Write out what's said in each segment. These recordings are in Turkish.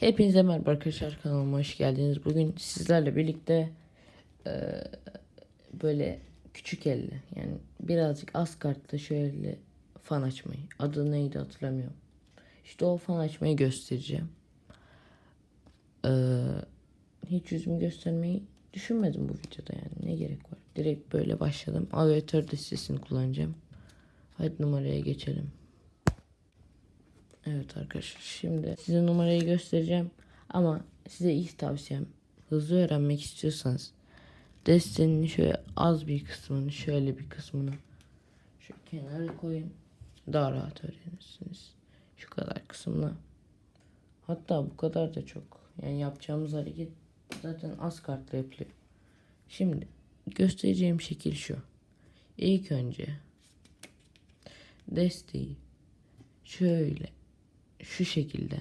Hepinize merhaba arkadaşlar kanalıma hoş geldiniz. Bugün sizlerle birlikte e, böyle küçük elle yani birazcık az kartlı şöyle fan açmayı. Adı neydi hatırlamıyorum. İşte o fan açmayı göstereceğim. E, hiç yüzümü göstermeyi düşünmedim bu videoda yani ne gerek var. Direkt böyle başladım. Aviatör listesini kullanacağım. Hadi numaraya geçelim. Evet arkadaşlar şimdi size numarayı göstereceğim ama size ilk tavsiyem hızlı öğrenmek istiyorsanız destenin şöyle az bir kısmını şöyle bir kısmını şu kenara koyun daha rahat öğrenirsiniz. Şu kadar kısmını. Hatta bu kadar da çok. Yani yapacağımız hareket zaten az kartla yapılıyor. Şimdi göstereceğim şekil şu. İlk önce desteği şöyle şu şekilde.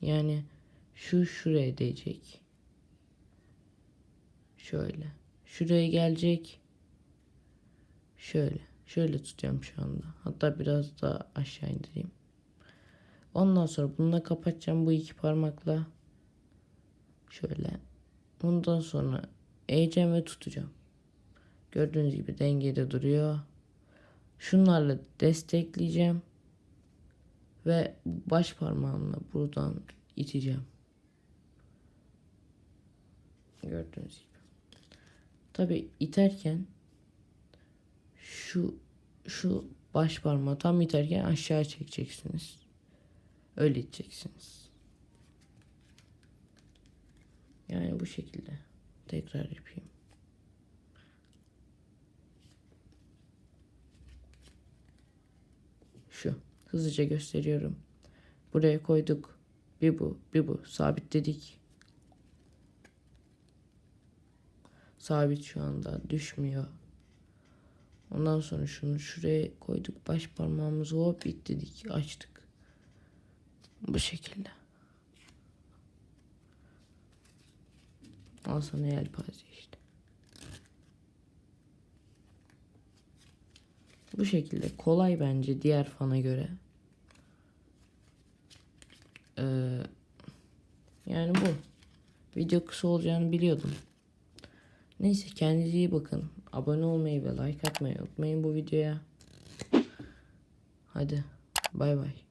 Yani şu şuraya değecek. Şöyle. Şuraya gelecek. Şöyle. Şöyle tutacağım şu anda. Hatta biraz daha aşağı indireyim. Ondan sonra bununla kapatacağım bu iki parmakla. Şöyle. Bundan sonra eğeceğim ve tutacağım. Gördüğünüz gibi dengede duruyor. Şunlarla destekleyeceğim ve baş parmağımla buradan iteceğim. Gördüğünüz gibi. Tabi iterken şu şu baş parmağı tam iterken aşağı çekeceksiniz. Öyle iteceksiniz. Yani bu şekilde. Tekrar yapayım. Şu. Hızlıca gösteriyorum. Buraya koyduk. Bir bu, bir bu. Sabitledik. Sabit şu anda düşmüyor. Ondan sonra şunu şuraya koyduk. Baş parmağımızı hop itledik. Açtık. Bu şekilde. Al sana yelpaze işte. Bu şekilde kolay bence diğer fana göre. Ee, yani bu. Video kısa olacağını biliyordum. Neyse kendinize iyi bakın. Abone olmayı ve like atmayı unutmayın bu videoya. Hadi bay bay.